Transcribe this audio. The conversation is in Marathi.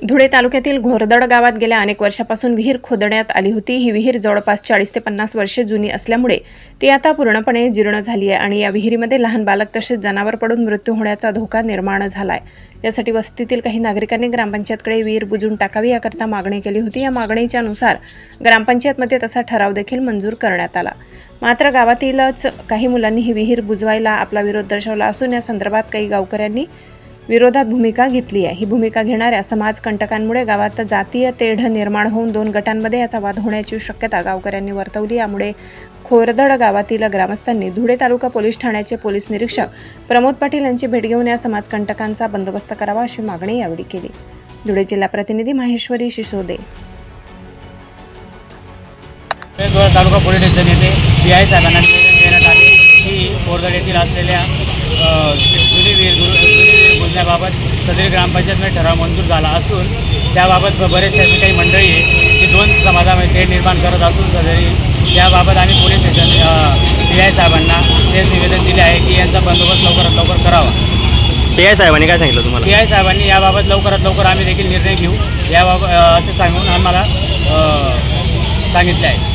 धुळे तालुक्यातील घोरदड गावात गेल्या अनेक वर्षापासून विहीर खोदण्यात आली होती. ही विहीर जवळपास चाळीस ते पन्नास वर्षे जुनी असल्यामुळे ती आता पूर्णपणे जीर्ण झाली आहे आणि या विहिरीमध्ये लहान बालक तसेच जनावर पडून मृत्यू होण्याचा धोका निर्माण झाला आहे यासाठी वस्तीतील काही नागरिकांनी ग्रामपंचायतकडे विहीर बुजून टाकावी याकरता मागणी केली होती. या मागणीच्या नुसार ग्रामपंचायतमध्ये तसा ठराव देखील मंजूर करण्यात आला. मात्र गावातीलच काही मुलांनी ही विहीर बुजवायला आपला विरोध दर्शवला असून या संदर्भात काही गावकऱ्यांनी विरोधात भूमिका घेतली आहे. ही भूमिका घेणाऱ्या समाजकंटकांमुळे गावात जातीय तेढ निर्माण होऊन दोन गटांमध्ये याचा वाद होण्याची शक्यता गावकऱ्यांनी वर्तवली. यामुळे खोरदड गावातील ग्रामस्थांनी धुळे तालुका पोलीस ठाण्याचे पोलीस निरीक्षक प्रमोद पाटील यांची भेट घेऊन या समाजकंटकांचा बंदोबस्त करावा अशी मागणी यावेळी केली. धुळे जिल्हा प्रतिनिधी माहेश्वरी शिसोदे. तालुका पोलीस स्टेशन येथे पी आय साहेबांना निवेदन देण्यात आले. की बोरदड येथील असलेल्या बुजण्याबाबत सदरी ग्रामपंचायतमध्ये ठराव मंजूर झाला असून त्याबाबत बरेचसे अशी काही मंडळी आहे की दोन समाजामध्ये तेढ निर्माण करत असून सदरी त्याबाबत आम्ही पोलीस स्टेशन पी आय साहेबांना तेच निवेदन दिले आहे की यांचा बंदोबस्त लवकरात लवकर करावा. पी आय साहेबांनी काय सांगितलं तुम्हाला? पी आय साहेबांनी याबाबत लवकरात लवकर आम्ही देखील निर्णय घेऊ. याबाबत असे सांगून आम्हाला सांगितले आहे.